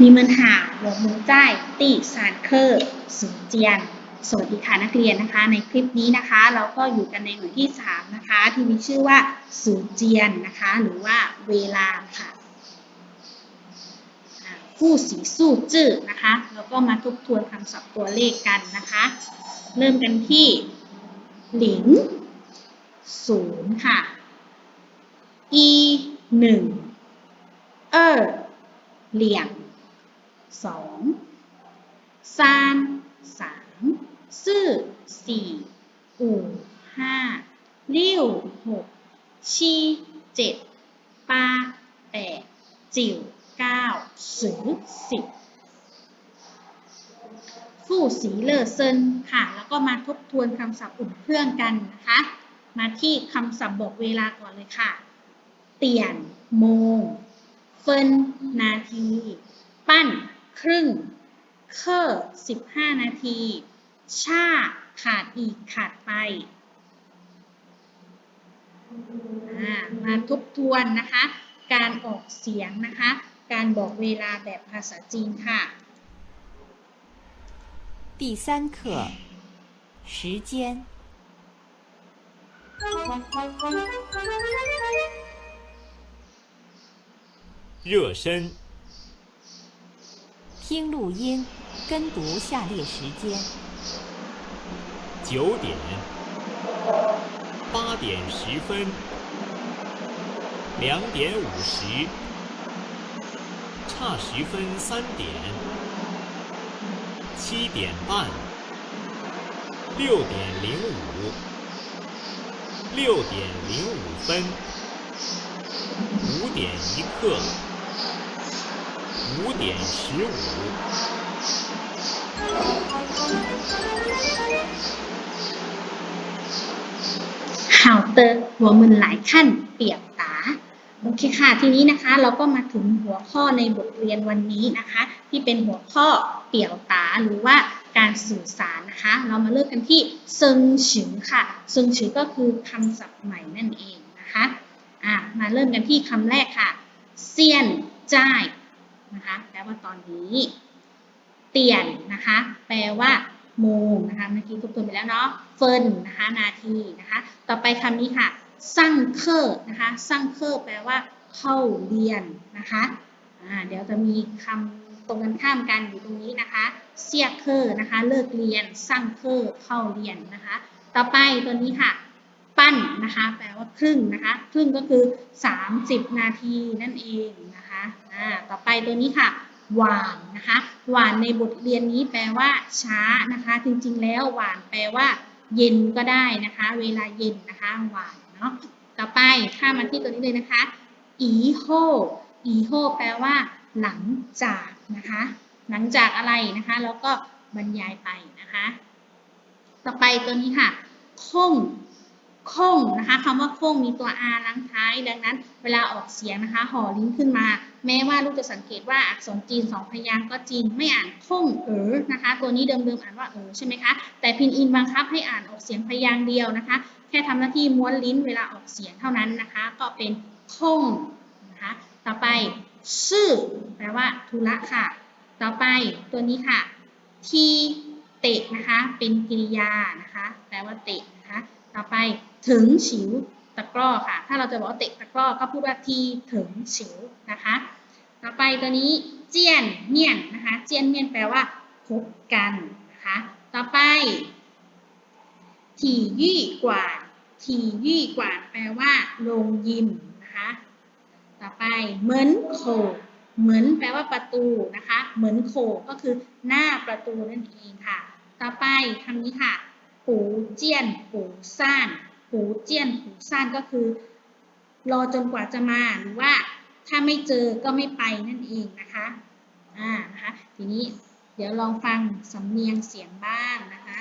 มีมัญหาหลงมือใจตีสานเคอร์สูงเจียน สวัสดีค่ะนักเรียนนะคะ ในคลิปนี้นะคะ เราก็อยู่กันในหน่วยที่ 3 นะคะ ที่มีชื่อว่าสูงเจียนนะคะ หรือว่าเวลาค่ะผู้สีสู้จื้อนะคะ แล้วก็มาทบทวนคำศัพท์ตัวเลขกันนะคะ เริ่มกันที่หลิงศูนย์ค่ะอีหนึ่งเออเหลี่ยง สองซานสามซื่อสี่อู่ห้าลิ่วหกชีเจ็ดปาแปดจิ๋วเก้าสือสิบฟู่สีเลอเซินค่ะ แล้วก็มาทบทวนคำศัพท์อุ่นเครื่องกันนะคะ มาที่คำศัพท์บอกเวลาก่อนเลยค่ะ เตียน โมง เฟิน นาที ปั้น ครึ่ง เคอร์15 นาที ชา ขาดอีกขาดไปอ่ามาทบทวนนะคะ การออกเสียงนะคะ การบอกเวลาแบบภาษาจีนค่ะ 第三课时间热身， 听录音，跟读下列时间：九点，八点十分，两点五十，差十分三点，七点半，六点零五，六点零五分，五点一刻，五点十五。ข่าวเตอร์หัวมึนหลายขั้นเปียกตา โอเคค่ะ ทีนี้นะคะเราก็มาถึงหัวข้อในบทเรียนวันนี้นะคะ ที่เป็นหัวข้อเปี่ยวตาหรือว่าการสื่อสารนะคะ เรามาเริ่มกันที่เซิงฉือค่ะเซิงฉือก็คือคำศัพท์ใหม่นั่นเองนะคะอ่ะมาเริ่มกันที่คำแรกค่ะเซียนจ่าย นะคะแปลว่าตอนนี้ เตียนนะคะ แปลว่าโมงนะคะเมื่อกี้ทบทวนไปแล้วเนาะเฟินนะคะนาทีนะคะ ต่อไปคำนี้ค่ะสั่งเคอร์นะคะสั่งเคอร์แปลว่า เข้าเรียนนะคะอ่าเดี๋ยวจะมีคำตรงกันข้ามกันอยู่ตรงนี้นะคะเซียเคอร์นะคะ เลิกเรียนสั่งเคอร์เข้าเรียนนะคะ ต่อไปตัวนี้ค่ะ ปั้นนะคะแปลว่าครึ่งนะคะ ครึ่งก็คือ 30 นาทีนั่นเองนะคะอ่าต่อไปตัวนี้ค่ะ หวานนะคะ หวานในบทเรียนนี้แปลว่า ช้านะคะ จริงๆ แล้วหวานแปลว่า เย็นก็ได้นะคะ เวลาเย็นนะคะหวานเนาะต่อไปข้ามมาที่ตัวนี้เลยนะคะอีโฮอีโฮแปลว่า หลังจากนะคะ หลังจากอะไรนะคะแล้วก็บรรยายไปนะคะ ต่อไปตัวนี้ค่ะคง คงนะคะคำว่าคงมีตัว r ลังท้าย ดังนั้นเวลาออกเสียงนะคะ ห่อลิ้นขึ้นมา แม้ว่าลูกจะสังเกตว่าอักษรจีนสองพยางค์ก็จริงไม่อ่านคงเอ๋อนะคะ ตัวนี้เดิมๆอ่านว่าเอ๋อใช่ไหมคะ แต่พินอินบังคับให้อ่านออกเสียงพยางค์เดียวนะคะ แค่ทำหน้าที่ม้วนลิ้นเวลาออกเสียงเท่านั้นนะคะ ก็เป็นคงนะคะ ต่อไปชื่อแปลว่าธุระค่ะ ต่อไปตัวนี้ค่ะ ทีเตะนะคะ เป็นกริยานะคะ แปลว่าเตะนะคะ ต่อไปถึงฉิวตะกร้อค่ะ ถ้าเราจะบอกว่าเตะตะกร้อก็พูดว่าทีถึงฉิวนะคะ ต่อไปตัวนี้เจียนเมียนนะคะ เจียนเมียนแปลว่าพบกันนะคะ ต่อไป ถี่ยี่กว่าถี่ยี่กว่าแปลว่าโรงยิมนะคะ ต่อไปเหมือนโขเหมือนแปลว่าประตูนะคะ เหมือนโขก็คือหน้าประตูนั่นเองค่ะ ต่อไปคำนี้ค่ะ ปูเจียน ปูซ่าน ปูเจียน ปูซ่านก็คือ รอจนกว่าจะมาหรือว่า ถ้าไม่เจอก็ไม่ไปนั่นเองนะคะ อ่า นะคะ ทีนี้เดี๋ยวลองฟังสำเนียงเสียงบ้างนะคะ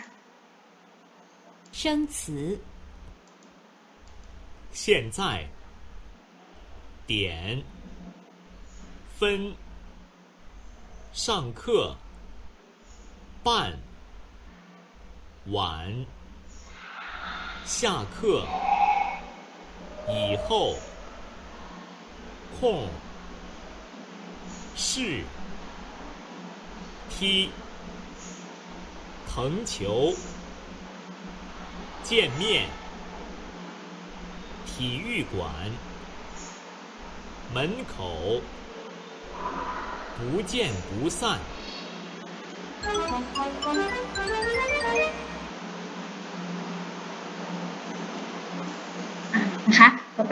生词现在，点，分，上课，半， 晚，下课，以后，空，是，踢、藤球、见面、体育馆、门口、不见不散。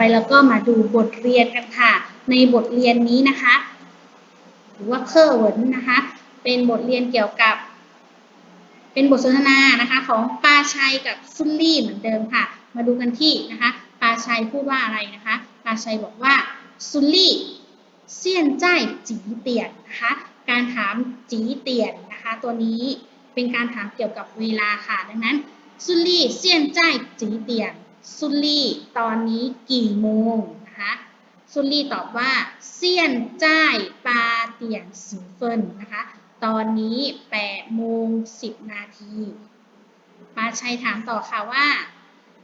ไปเราก็มาดูบทเรียนกันค่ะ ในบทเรียนนี้นะคะ หรือว่าเคอร์เวิร์นนะคะ เป็นบทเรียนเกี่ยวกับ เป็นบทสนทนานะคะ ของปาชัยกับซุลลี่เหมือนเดิมค่ะ มาดูกันที่นะคะปาชัยพูดว่าอะไรนะคะปาชัยบอกว่าซุลลี่เซียนใจจีเตียนนะคะ การถามจีเตียนนะคะ ตัวนี้เป็นการถามเกี่ยวกับเวลาค่ะ ดังนั้นซุลลี่เซียนใจจีเตียน ซุลลี่ตอนนี้กี่โมงนะคะซุลลี่ตอบว่าเซียนจ้ายปาเตียนสือเฟินนะคะตอนนี้8โมง10 นาทีปาชัยถามต่อค่ะว่า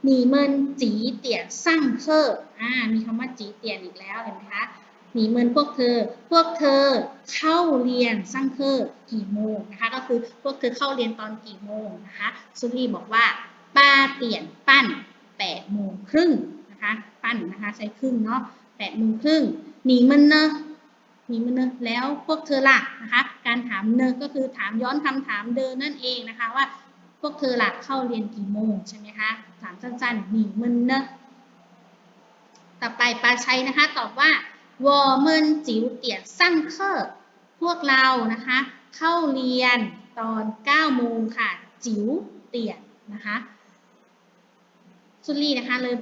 หนีเมินจีเตียนสั่งเคอร์อ่ามีคำว่าจีเตียนอีกแล้วเห็นไหมคะหนีเมินพวกเธอ พวกเธอเข้าเรียนสั่งเคอร์กี่โมงนะคะ ก็คือพวกเธอเข้าเรียนตอนกี่โมงนะคะ ซุลลี่บอกว่าป้าเตียนปั้น 8โมงครึ่งนะคะปั้นนะคะใช้ครึ่งเนาะ8โมงครึ่งหนีมันเนอะหนีมันเนอะแล้วพวกเธอล่ะนะคะการถามเนอะก็คือถามย้อนคำถามเดิมนั่นเองนะคะว่าพวกเธอล่ะเข้าเรียนกี่โมงใช่ไหมคะถามสั้นๆหนีมันเนอะต่อไปปาชัยนะคะตอบว่าวอเมินจิ๋วเตี่ยนสั่งเคอร์พวกเรานะคะเข้าเรียนตอน9โมงค่ะจิ๋วเตี่ยนนะคะ ซุลี่นะคะเลย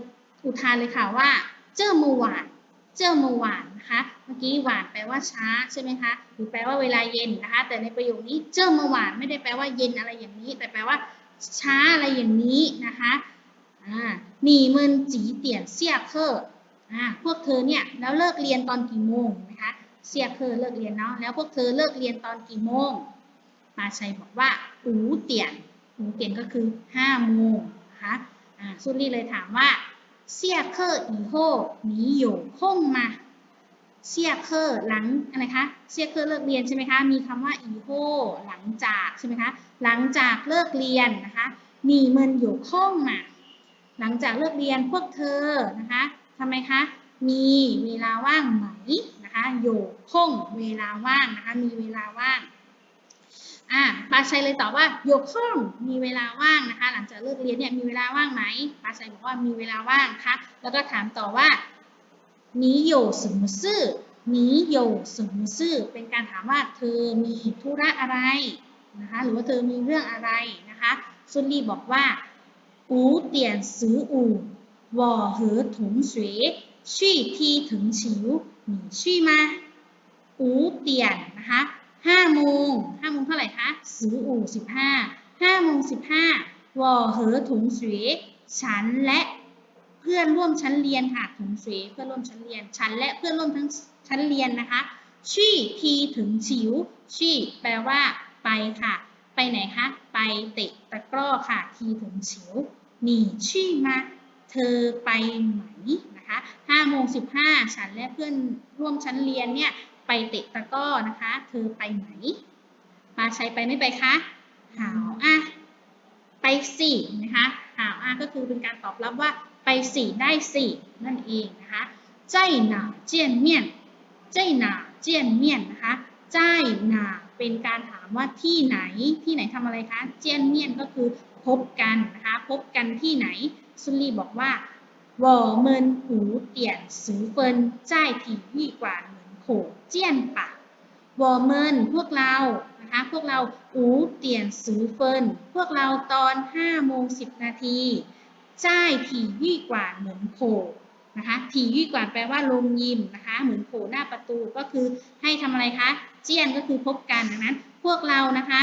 อุทานเลยค่ะว่า เจ้ามือหวาน เจ้ามือหวานนะคะ เมื่อกี้หวานแปลว่าช้าใช่ไหมคะ หรือแปลว่าเวลาเย็นนะคะ แต่ในประโยคนี้เจ้ามือหวานไม่ได้แปลว่าเย็นอะไรอย่างนี้ แต่แปลว่าช้าอะไรอย่างนี้นะคะอ่าหนีเมินจีเตี่ยนเสียเคอร์อ่าพวกเธอเนี่ยแล้วเลิกเรียนตอนกี่โมงนะคะเสียเคอร์เลิกเรียนเนาะแล้วพวกเธอเลิกเรียนตอนกี่โมงมาชัยบอกว่าอูเตี่ยนอูเตี่ยนก็คือห้าโมงนะคะ อ่าซุลี่เลยถามว่าเสียเคอร์อีโฮหนีอยู่ห้องมาเสียเคอร์หลังอะไรคะเสียเคอร์เลิกเรียนใช่ไหมคะมีคำว่าอีโฮหลังจากใช่ไหมคะหลังจากเลิกเรียนนะคะหนีเมินอยู่ห้องมาหลังจากเลิกเรียนพวกเธอนะคะทำไมคะมีเวลาว่างไหมนะคะอยู่ห้องเวลาว่างนะคะมีเวลาว่าง อะปาชัยเลยตอบว่าโยกข้องมีเวลาว่างนะคะ หลังจากเลิกเรียนเนี่ยมีเวลาว่างไหมปาชัยบอกว่ามีเวลาว่างค่ะแล้วก็ถามต่อว่านี้โยสมุซื่อนี้โยสมุซื่อเป็นการถามว่าเธอมีธุระอะไรนะคะหรือว่าเธอมีเรื่องอะไรนะคะซุนลี่บอกว่าอูเตียนซื้ออูวอเหอถุงเสวยชี่ที่ถึงฉิวหนีชี่มาอูเตียนนะคะ ห้าโมงห้าโมงเท่าไหร่คะสืออู่สิบห้าห้าโมงสิบห้าวอเหอถุงสวยฉันและเพื่อนร่วมชั้นเรียนค่ะถุงสวยเพื่อนร่วมชั้นเรียน ฉันและเพื่อนร่วมทั้งชั้นเรียนนะคะชี่ทีถึงฉิวชี่แปลว่า ไปค่ะ ไปไหนคะ ไปเตะตะกร้อค่ะ ทีถึงฉิวหนีชี่มา เธอไปไหมนะคะห้าโมงสิบห้าฉันและเพื่อนร่วมชั้นเรียนเนี่ย ไปเตะตะก้อนะคะ เธอไปไหนปาใชัยไปไม่ไปคะหาวอะไปสี่นะคะหาวอะก็คือเป็นการตอบรับว่าไปสี่ได้สี่นั่นเองนะคะใจหนาเจียนเมียนใจหนาเจียนเมียนนะคะใจหนาเป็นการถามว่าที่ไหนที่ไหนทำอะไรคะเจียนเมียนก็คือพบกันนะคะพบกันที่ไหนซุลี่บอกว่า我们 ผูกเจียนปะวอร์เมินพวกเรานะคะพวกเราอูเตียนสูเฟินพวกเราตอน5โมง10 นาทีจ้ายถี่ยี่กว่าเหมือนโผนะคะถี่ยี่กว่าแปลว่าลงยิมนะคะ เหมือนโผหน้าประตูก็คือให้ทำอะไรคะ เจียนก็คือพบกันดังนั้น พวกเรานะคะ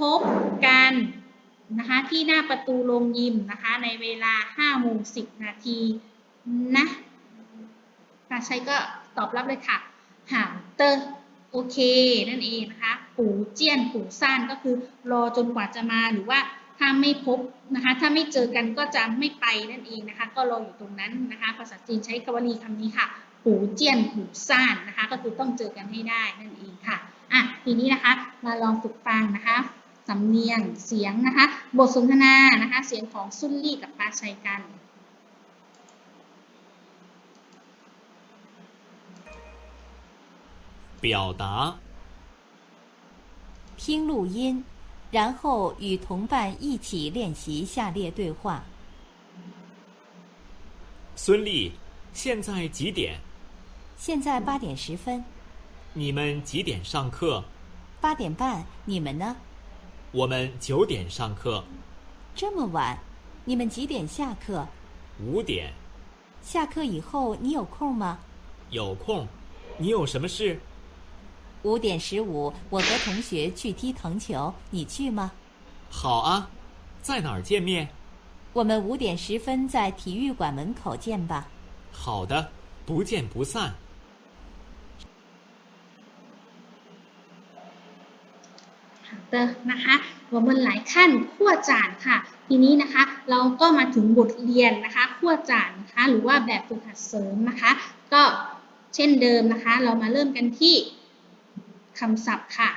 พบกันนะคะที่หน้าประตูลงยิมนะคะในเวลา5โมง10 นาทีนะตาชัยก็ตอบรับเลยค่ะ หาเตอโอเคนั่นเองนะคะปูเจียนปูซ่านก็คือรอจนกว่าจะมาหรือว่าถ้าไม่พบนะคะ ถ้าไม่เจอกันก็จะไม่ไปนั่นเองนะคะ ก็รออยู่ตรงนั้นนะคะ ภาษาจีนใช้คำวลีคำนี้ค่ะปูเจียนปูซ่านนะคะ ก็คือต้องเจอกันให้ได้นั่นเองค่ะอะทีนี้นะคะมาลองฝึกฟังนะคะสำเนียงเสียงนะคะ บทสนทนานะคะ เสียงของซุนลี่กับปาชัยกัน 表达听录音，然后与同伴一起练习下列对话。孙俪，现在几点？现在八点十分，你们几点上课？八点半，你们呢？我们九点上课，这么晚，你们几点下课？五点下课以后你有空吗？有空。你有什么事？五点十五，我和同学去踢藤球，你去吗？好啊，在哪儿见面？我们五点十分在体育馆门口见吧。好的，不见不散。 เตอร์นะคะหัวมันหลายขั้นขั้วจานค่ะ ทีนี้นะคะ เราก็มาถึงบทเรียนนะคะขั้วจานนะคะ หรือว่าแบบฝึกหัดเสริมนะคะ ก็เช่นเดิมนะคะ เรามาเริ่มกันที่ คำศัพท์ค่ะ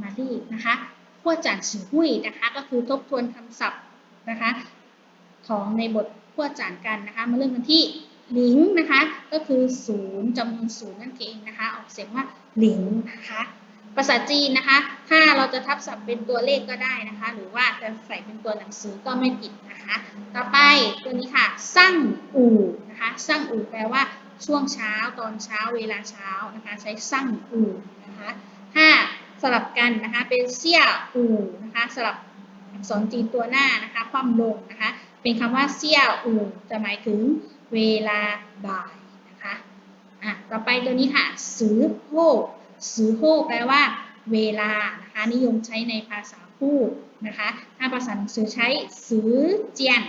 มาที่นะคะขั้วจานสือหุ้ยนะคะ ก็คือทบทวนคำศัพท์นะคะ ของในบทขั้วจานกันนะคะ มาเริ่มกันที่หลิงนะคะ ก็คือศูนย์จำนวนศูนย์นั่นเองนะคะ ออกเสียงว่าหลิงนะคะ ภาษาจีนนะคะ ถ้าเราจะทับศัพท์เป็นตัวเลขก็ได้นะคะ หรือว่าจะใส่เป็นตัวหนังสือก็ไม่ผิดนะคะ ต่อไปตัวนี้ค่ะ สั่งอู่นะคะ สั่งอู่แปลว่าช่วงเช้าตอนเช้าเวลาเช้านะคะ ใช้สั่งอู่นะคะถ้าสลับกันนะคะเป็นเสี่ยอู่นะคะสลับอักษรจีนตัวหน้านะคะคว่ำลงนะคะ เป็นคำว่าเสี่ยอู่จะหมายถึงเวลาบ่ายนะคะอะต่อไปตัวนี้ค่ะสือโฮ สือโฮแปลว่า เวลานะคะนิยมใช้ในภาษาพูดนะคะถ้าภาษาหนังสือใช้สือเจียน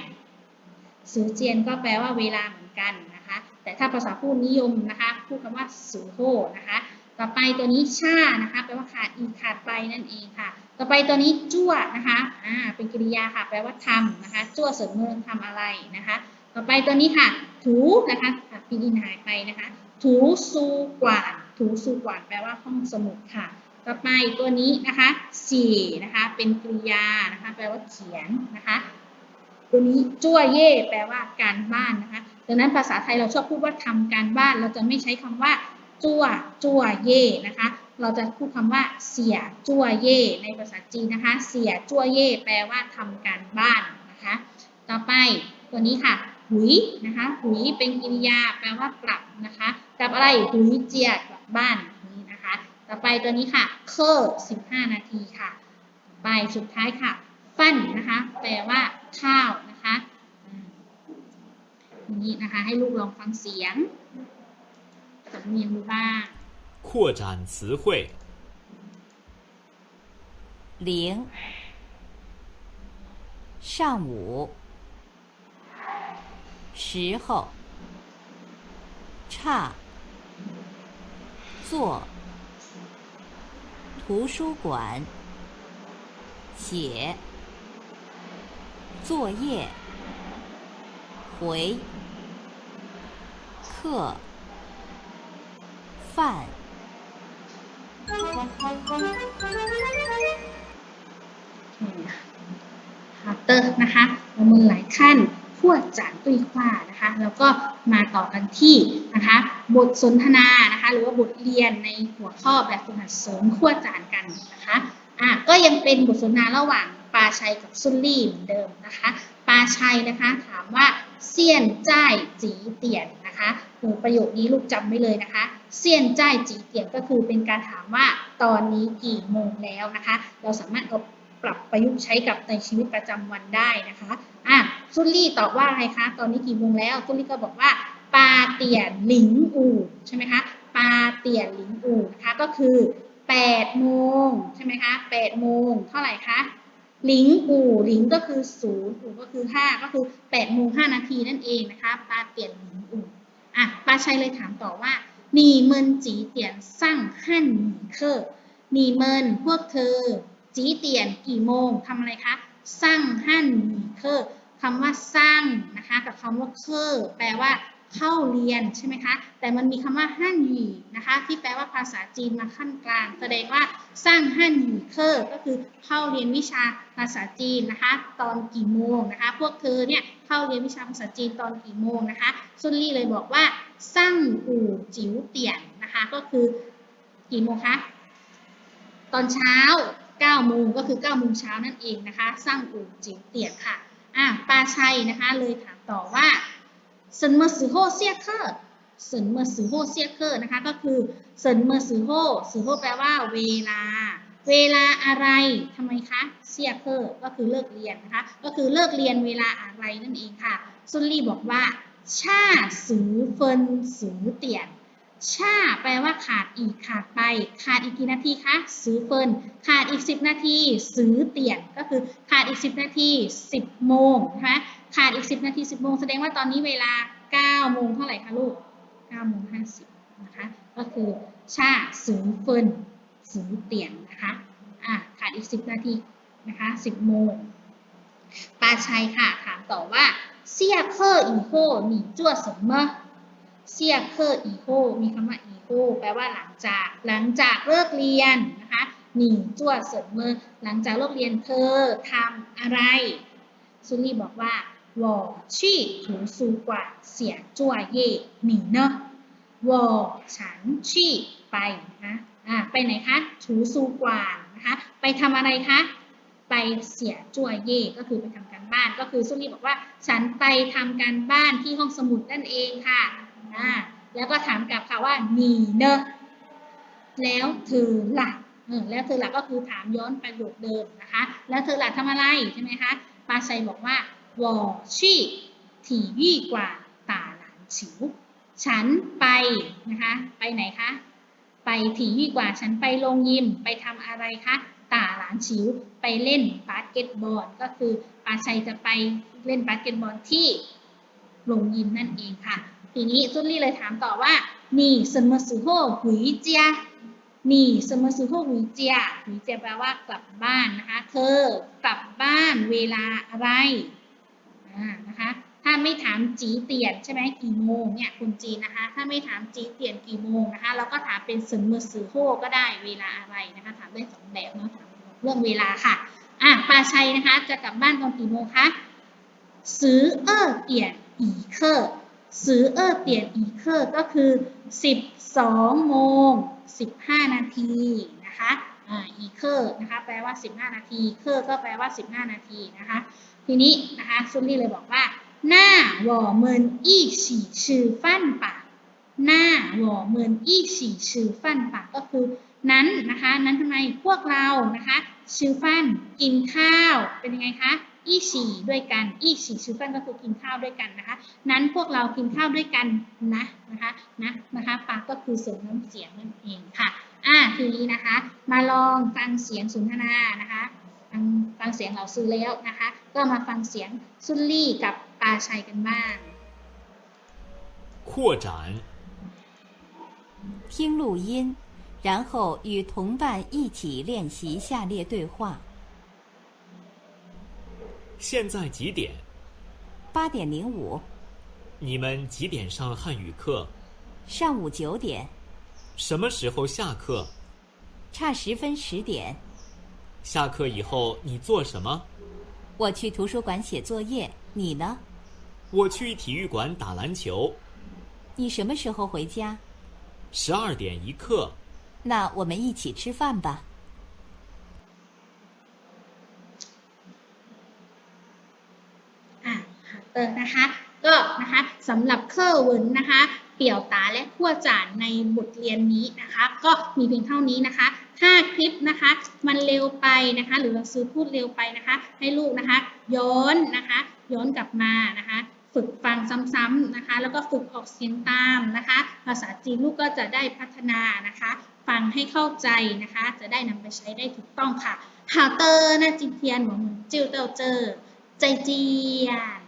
สือเจียนก็แปลว่าเวลาเหมือนกันนะคะแต่ถ้าภาษาพูดนิยมนะคะพูดคำว่าสือโฮนะคะต่อไปตัวนี้ชานะคะแปลว่าขาดอีกขาดไปนั่นเองค่ะ ต่อไปตัวนี้จั่วนะคะอ่าเป็นกริยาค่ะแปลว่าทำนะคะจั่วเสริมเมืองทำอะไรนะคะ ต่อไปตัวนี้ค่ะถูนะคะอะปีอินหายไปนะคะถูซูกวาด ถูซูกวาดแปลว่าห้องสมุดค่ะ ต่อไปตัวนี้นะคะสี่นะคะเป็นกริยานะคะแปลว่าเขียนนะคะ ตัวนี้จั่วเย่แปลว่าการบ้านนะคะดังนั้นภาษาไทยเราชอบพูดว่าทำการบ้าน เราจะไม่ใช้คำว่าจั่วจั่วเย่นะคะ เราจะพูดคำว่าเสียจั่วเย่ในภาษาจีนนะคะ เสียจั่วเย่แปลว่าทำการบ้านนะคะ ต่อไปตัวนี้ค่ะ หุยนะคะ หุยเป็นกริยาแปลว่ากลับนะคะกลับอะไรหุยเจีย บบ้านนี้นะคะ ต่อไปตัวนี้ค่ะ เคอร์15 นาทีค่ะ ต่อไปสุดท้ายค่ะ ฟันนะคะ แปลว่าข้าวนะคะอืมทีนี้นะคะ ให้ลูกลองฟังเสียงสำเนียงดูบ้าง 扩展词汇，零，上午，时候，差， 做，图书馆，写，作业，回，课，饭。 ฮาร์เตอร์นะคะประเ ขั้วจานตุยคว้านะคะแล้วก็มาต่อกันที่นะคะบทสนทนานะคะหรือว่าบทเรียนในหัวข้อแบบฝึกหัดเสริมขั้วจานกันนะคะอะก็ยังเป็นบทสนทนาระหว่างปาชัยกับซุนลี่เหมือนเดิมนะคะปาชัยนะคะถามว่าเซียนจ้ายจีเตียนนะคะโหประโยคนี้ลูกจำไว้เลยนะคะเซียนจ้ายจีเตียนก็คือเป็นการถามว่าตอนนี้กี่โมงแล้วนะคะ เราสามารถเอาปรับประยุกต์ใช้กับในชีวิตประจำวันได้นะคะอะ ซุลลี่ตอบว่าอะไรคะ ตอนนี้กี่โมงแล้ว ซุลลี่ก็บอกว่าปาเตียนหลิงอู่ใช่ไหมคะปาเตียนหลิงอู่นะคะก็คือ8โมงใช่ไหมคะ8โมงเท่าไหร่คะหลิงอู่หลิงก็คือศูนย์อู่ก็คือ 5 ก็คือ8โมง5นาทีนั่นเองนะคะปาเตียนหลิงอู่อะปาชัยเลยถามต่อว่าหนีเมินจีเตียนสั่งหั่นหนีเคอร์หนีเมินพวกเธอจีเตียนกี่โมงทำอะไรคะสั่งหั่นหมี่เคอร์ คำว่าสร้างนะคะกับคำว่าเคอแปลว่าเข้าเรียนใช่ไหมคะ แต่มันมีคำว่าฮั่นหยีนะคะ ที่แปลว่าภาษาจีนมาขั้นกลาง แสดงว่าสร้างฮั่นหยีเคอก็คือเข้าเรียนวิชาภาษาจีนนะคะ ตอนกี่โมงนะคะ พวกเธอเนี่ยเข้าเรียนวิชาภาษาจีนตอนกี่โมงนะคะซุนลี่เลยบอกว่าสร้างอู่จิ๋วเตี่ยนนะคะ ก็คือกี่โมงคะตอนเช้า9โมงก็คือ9โมงเช้านั่นเองนะคะสร้างอู่จิ๋วเตี่ยนค่ะ อะปาชัยนะคะเลยถามต่อว่าเซินเมอร์สือโฮเซียเคอร์เซินเมอร์สือโฮเซียเคอร์นะคะก็คือเซินเมอร์สือโฮสือโฮแปลว่าเวลา เวลาอะไรทำไมคะเซียเคอร์ก็คือเลิกเรียนนะคะก็คือเลิกเรียนเวลาอะไรนั่นเองค่ะซุนลี่บอกว่าชาสือเฟินสือเตียน ชาแปลว่าขาดอีกขาดไป ขาดอีกกี่นาทีคะซื้อเฟินขาดอีก 10 นาทีซื้อเตียนก็คือขาดอีก 10 นาที 10 โมงนะคะขาดอีก 10 นาที 10 โมงแสดงว่าตอนนี้เวลา 9 โมงเท่าไหร่คะลูก 9 โมง 50 นะคะ ก็คือชาซื้อเฟินซื้อเตียนนะคะอะขาดอีก 10 นาทีนะคะ 10 โมงปาชัยค่ะถามต่อว่าเซียเคอร์อีโฮหนีจั่ว什么เซียเคอร์อีโฮมีคำว่าอีโฮแปลว่าหลังจาก หลังจากเลิกเรียนนะคะหนีจั่วเสริมเมอหลังจากเลิกเรียนเธอทำอะไร ซุลี่บอกว่า我去图书馆写作业你呢我ฉันชี่ไปนะคะอ่าไปไหนคะถูซูกวานนะคะ ไปทำอะไรคะ ไปเสียจั่วเย่ก็คือไปทำการบ้าน ก็คือซุลี่บอกว่า ฉันไปทำการบ้านที่ห้องสมุดนั่นเองค่ะ นะแล้วก็ถามกลับค่ะว่าหนีเนอะแล้วเธอหลักเออแล้วเธอหลักก็คือถามย้อนประโยคเดิมนะคะ แล้วเธอหลักทำอะไรใช่ไหมคะปาชัยบอกว่าวอชีถี่ยี่กว่าตาหลานฉิว ฉันไปนะคะ ไปไหนคะ ไปถี่ยี่กว่าฉันไปลงยิมไปทำอะไรคะตาหลานฉิวไปเล่นบาสเกตบอลก็คือปาชัยจะไปเล่นบาสเกตบอลที่ลงยิมนั่นเองค่ะ ทีนี้ซุนลี่เลยถามต่อว่านี่สมสุโฮหุยเจียนี่สมสุโฮหุยเจียหุยเจียแปลว่ากลับบ้านนะคะ เธอกลับบ้านเวลาอะไรนะคะถ้าไม่ถามจีเตียนใช่ไหมกี่โมงเนี่ยคุณจีนะคะ ถ้าไม่ถามจีเตียนกี่โมงนะคะ เราก็ถามเป็นสมมติสื่อโฮก็ได้เวลาอะไรนะคะถามได้สองแบบเนาะถามเรื่องเวลาค่ะอะปาชัยนะคะ จะกลับบ้านตอนกี่โมงคะซื้อเออเตียนอีเคอร์ สือเออเตี่ยนอีเคอร์ก็คือ 12โมง15 นาทีนะคะอีเคอร์นะคะแปลว่า 15 นาทีเคอร์ก็แปลว่า 15 นาทีนะคะ ทีนี้นะคะซุนนี่เลยบอกว่า หน้าหวอเมินอี้ฉีชื่อฟันปากหน้าหวอเมินอี้ฉีชื่อฟันปากก็คือนั้นนะคะ นั้นทำไมพวกเรานะคะชื่อฟันกินข้าวเป็นยังไงคะ อีฉี่ด้วยกัน อีฉี่ชื่อฟันก็คือกินข้าวด้วยกันนะคะ นั้นพวกเรากินข้าวด้วยกันนะนะคะ นะนะคะปากก็คือเสียงน้ำเสียงนั่นเองค่ะ อ่าทีนี้นะคะ มาลองฟังเสียงสนทนานะคะ ฟังฟังเสียงเราซื้อแล้วนะคะ ก็มาฟังเสียงซุนลี่กับปาชัยกันบ้าง 扩展，听录音，然后与同伴一起练习下列对话。 现在几点？八点零五，你们几点上汉语课？上午九点，什么时候下课？差十分十点。下课以后你做什么？我去图书馆写作业，你呢？我去体育馆打篮球。你什么时候回家？十二点一刻。那我们一起吃饭吧。 เติงนะคะก็นะคะสำหรับเคอร์วินนะคะเปี่ยวตาและขั้วจานในบทเรียนนี้นะคะ ก็มีเพียงเท่านี้นะคะ ถ้าคลิปนะคะมันเร็วไปนะคะ หรือเราซื้อพูดเร็วไปนะคะ ให้ลูกนะคะ ย้อนนะคะ ย้อนกลับมานะคะ ฝึกฟังซ้ำๆนะคะ แล้วก็ฝึกออกเสียงตามนะคะ ภาษาจีนลูกก็จะได้พัฒนานะคะ ฟังให้เข้าใจนะคะ จะได้นำไปใช้ได้ถูกต้องค่ะข่าวเตอร์นะจินเทียนหวัเหมือนจิวเตอเจอใจเจียน